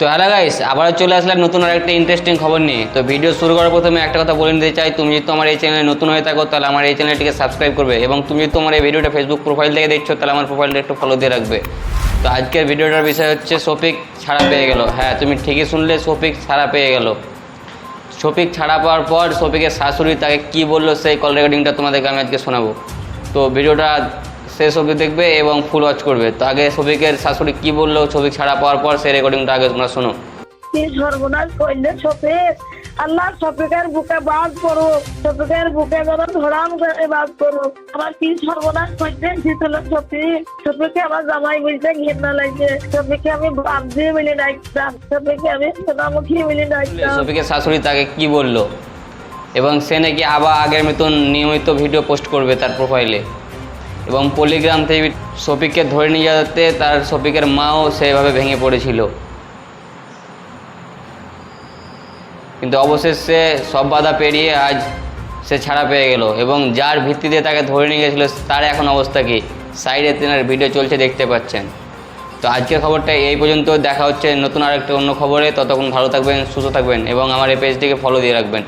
তো hello guys আবারও চলে আসলাম নতুন আর একটা ইন্টারেস্টিং খবর নিয়ে। তো ভিডিও শুরু করার প্রথমে একটা কথা বলে নিতে চাই, তুমি যদি তোমার এই চ্যানেলে নতুন হয়ে থাকো, তাহলে আমার এই চ্যানেলটিকে সাবস্ক্রাইব করবে এবং তুমি যদি তোমার এই ভিডিওটা ফেসবুক প্রোফাইল থেকে দেখছ, তাহলে আমার প্রোফাইলটা একটু ফলো দিয়ে রাখবে। তো আজকের ভিডিওটার বিষয় হচ্ছে শফিক ছাড়া পেয়ে গেল। হ্যাঁ তুমি ঠিকই শুনলে, শফিক ছাড়া পেয়ে গেল। শফিক ছাড়া পাওয়ার পর শফিকের শাশুড়ি তাকে কী বলল, সেই কল রেকর্ডিংটা তোমাদেরকে আমি আজকে শোনাবো। তো ভিডিওটা শেষ অবধি দেখবে এবং ফুল ওয়াচ করবে। তো আগে শফিকের শাশুড়ি কি বলল শফিক ছাড়া পাওয়ার পর সেই রেকর্ডিংটা আগে তোমরা শোনো। কি সর্বনাশ করলে আল্লাহ শফিকের বুকে বাদ করো। শফিকের বুকে যেন ধরাম করে বাদ করো। আমার কি সর্বনাশ করতে শীতল শফিকে আমার জামাই বলতে ঘৃণা লাগছে। শফিকে আমি বাপ দিয়ে মিলে ডাকতাম। শফিকে আমি সোনামুখী মিলে ডাকতাম। শাশুড়ি তাকে কি বলল? এবং সে নাকি আবার আগের মতন নিয়মিত ভিডিও পোস্ট করবে তার প্রোফাইলে এবং পলিগ্রাম থেকে শফিককে ধরে নিয়ে যেতে তার শফিকের মাও সেভাবে ভেঙে পড়েছিল। কিন্তু অবশেষে সব বাধা পেরিয়ে আজ সে ছাড়া পেয়ে গেল এবং যার ভিত্তিতে তাকে ধরে নিয়ে গেছিল তার এখন অবস্থা কি? সাইডে তেনার ভিডিও চলছে, দেখতে পাচ্ছেন। তো আজকের খবরটা এই পর্যন্ত। দেখা হচ্ছে নতুন আরেকটা অন্য খবরে। ততক্ষণ ভালো থাকবেন, সুস্থ থাকবেন এবং আমার এই পেজটিকে ফলো দিয়ে রাখবেন।